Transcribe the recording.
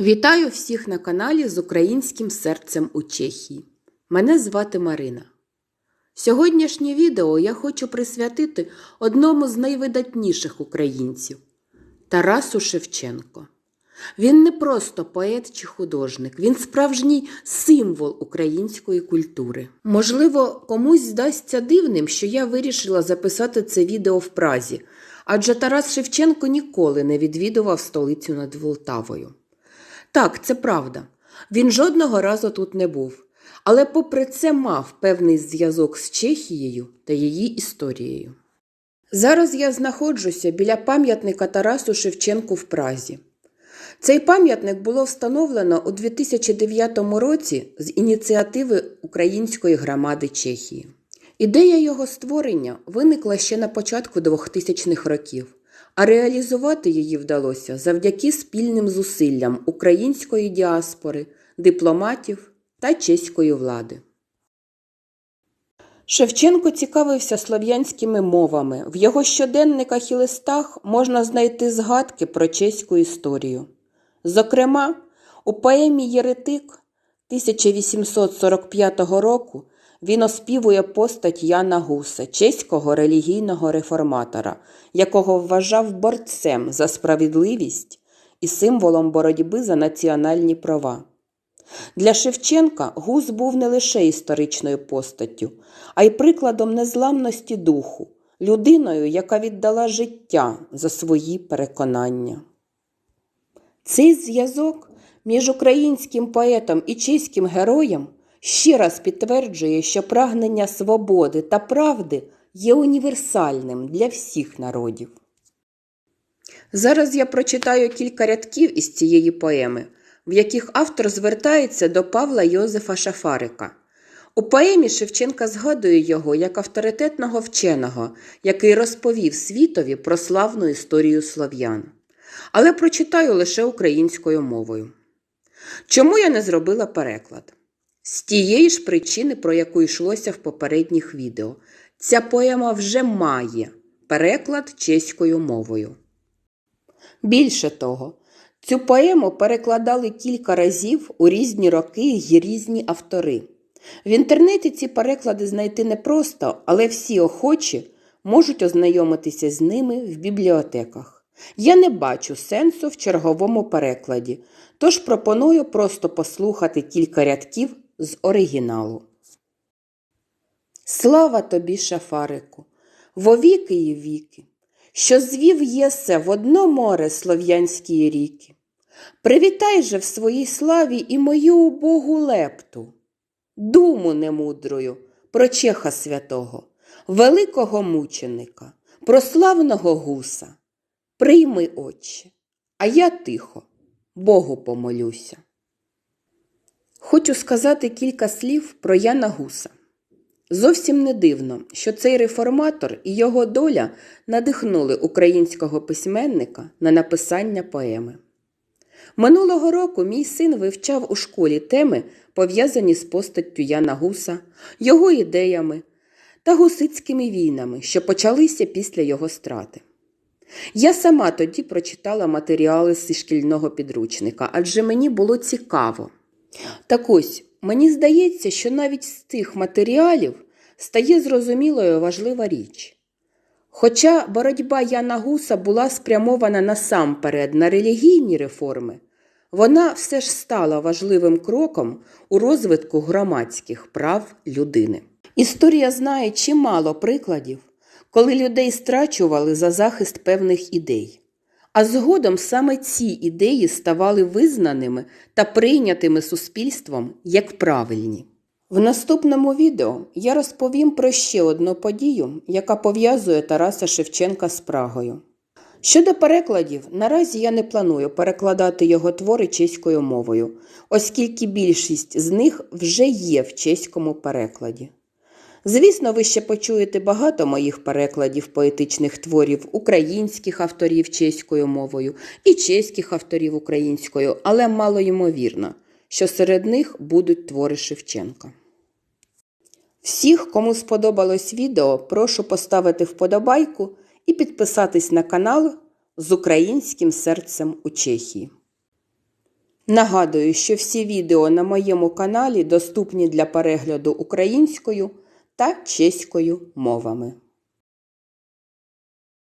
Вітаю всіх на каналі з українським серцем у Чехії. Мене звати Марина. Сьогоднішнє відео я хочу присвятити одному з найвидатніших українців Тарасу Шевченко. Він не просто поет чи художник, він справжній символ української культури. Можливо, комусь здасться дивним, що я вирішила записати це відео в Празі, адже Тарас Шевченко ніколи не відвідував столицю над Волтавою. Так, це правда. Він жодного разу тут не був, але попри це мав певний зв'язок з Чехією та її історією. Зараз я знаходжуся біля пам'ятника Тарасу Шевченку в Празі. Цей пам'ятник було встановлено у 2009 році з ініціативи Української громади Чехії. Ідея його створення виникла ще на початку 2000-х років, а реалізувати її вдалося завдяки спільним зусиллям української діаспори, дипломатів та чеської влади. Шевченко цікавився слов'янськими мовами. В його щоденниках і листах можна знайти згадки про чеську історію. Зокрема, у поемі Єретик 1845 року він оспівує постать Яна Гуса, чеського релігійного реформатора, якого вважав борцем за справедливість і символом боротьби за національні права. Для Шевченка Гус був не лише історичною постаттю, а й прикладом незламності духу, людиною, яка віддала життя за свої переконання. Цей зв'язок між українським поетом і чеським героєм ще раз підтверджує, що прагнення свободи та правди є універсальним для всіх народів. Зараз я прочитаю кілька рядків із цієї поеми, в яких автор звертається до Павла Йозефа Шафарика. У поемі Шевченка згадує його як авторитетного вченого, який розповів світові про славну історію слов'ян. Але прочитаю лише українською мовою. Чому я не зробила переклад? З тієї ж причини, про яку йшлося в попередніх відео, ця поема вже має переклад чеською мовою. Більше того, цю поему перекладали кілька разів у різні роки й різні автори. В інтернеті ці переклади знайти непросто, але всі охочі можуть ознайомитися з ними в бібліотеках. Я не бачу сенсу в черговому перекладі, тож пропоную просто послухати кілька рядків з оригіналу. Слава тобі, шафарику, вовіки і віки, що звів єсе в одно море слов'янські ріки. Привітай же в своїй славі і мою убогу лепту, думу немудрою про чеха святого, великого мученика, прославного гуса. Прийми, Отче, а я тихо, Богу помолюся. Хочу сказати кілька слів про Яна Гуса. Зовсім не дивно, що цей реформатор і його доля надихнули українського письменника на написання поеми. Минулого року мій син вивчав у школі теми, пов'язані з постаттю Яна Гуса, його ідеями та гусицькими війнами, що почалися після його страти. Я сама тоді прочитала матеріали зі шкільного підручника, адже мені було цікаво. Так ось, мені здається, що навіть з цих матеріалів стає зрозумілою важлива річ. Хоча боротьба Яна Гуса була спрямована насамперед на релігійні реформи, вона все ж стала важливим кроком у розвитку громадських прав людини. Історія знає чимало прикладів, коли людей страчували за захист певних ідей. А згодом саме ці ідеї ставали визнаними та прийнятими суспільством як правильні. В наступному відео я розповім про ще одну подію, яка пов'язує Тараса Шевченка з Прагою. Щодо перекладів, наразі я не планую перекладати його твори чеською мовою, оскільки більшість з них вже є в чеському перекладі. Звісно, ви ще почуєте багато моїх перекладів поетичних творів українських авторів чеською мовою і чеських авторів українською, але мало ймовірно, що серед них будуть твори Шевченка. Всіх, кому сподобалось відео, прошу поставити вподобайку і підписатись на канал з українським серцем у Чехії. Нагадую, що всі відео на моєму каналі доступні для перегляду українською та чеською мовами.